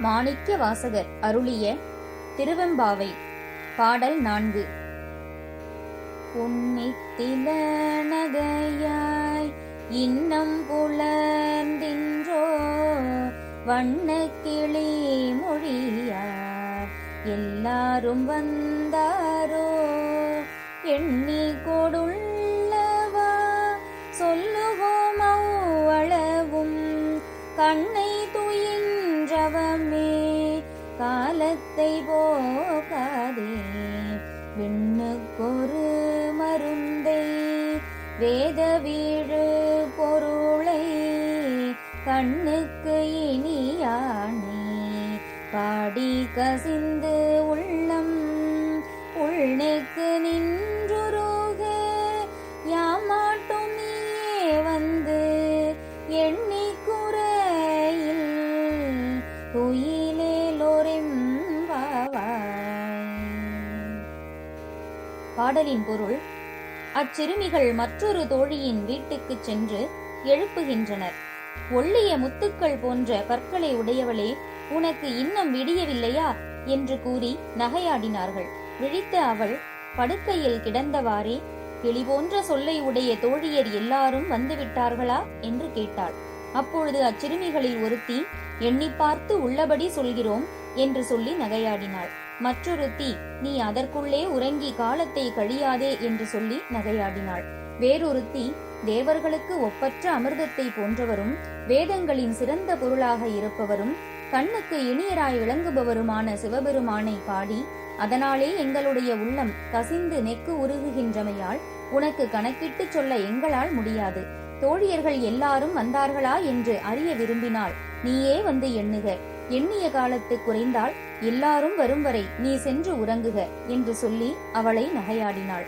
மாணிக்க வாசகர் அருளிய திருவெம்பாவை பாடல் நான்கு. உன்னித்தில நகையாய் இன்னம் புலர்ந்தின்றோ வண்ணக் கிளி மொழியார் எல்லாரும் வந்தாரோ எண்ணி கொடுள்ளவா சொல்லுவோம் அவ்வளவும் கண்ணை துயின்றவமே காலத்தை போகாதே. விண்ணுக்கொரு மருந்தை வேத வீடு பொருளை கண்ணுக்கு இனியானே. பாடி கசிந்து பாடலின் பொருள் அச்சிறுமிகள் மற்றொரு தோழியின் வீட்டுக்குச் சென்று எழுப்புகின்றனர். ஒள்ளிய முத்துக்கள் போன்ற பற்களை உடையவளே உனக்கு இன்னும் விடியவில்லையா? என்று கூறி நகையாடினார்கள். விழித்த அவள் படுக்கையில் கிடந்தவாறே கிளி போன்ற சொல்லை உடைய தோழியர் எல்லாரும் வந்துவிட்டார்களா? என்று கேட்டாள். அப்பொழுது அச்சிறுமிகளில் ஒருத்தி எண்ணி பார்த்து உள்ளபடி சொல்கிறோம் என்று சொல்லி நகையாடினாள். மற்றொருத்தி நீ அதற்குள்ளே உறங்கி காலத்தை கழியாதே என்று சொல்லி நகையாடினாள். வேறொருத்தி தேவர்களுக்கு ஒப்பற்ற அமிர்தத்தை போன்றவரும் வேதங்களின் சிறந்த பொருளாக இருப்பவரும் கண்ணுக்கு இனியராய் விளங்குபவருமான சிவபெருமானை பாடி அதனாலே எங்களுடைய உள்ளம் கசிந்து நெக்கு உருகுகின்றமையால் உனக்கு கணக்கிட்டுச் சொல்ல எங்களால் முடியாது. தோழியர்கள் எல்லாரும் வந்தார்களா என்று அறிய விரும்பினாள். நீயே வந்து எண்ணுக. எண்ணிய காலத்து குறைந்தால் எல்லாரும் வரும் வரை நீ சென்று உறங்குக என்று சொல்லி அவளை நகையாடினாள்.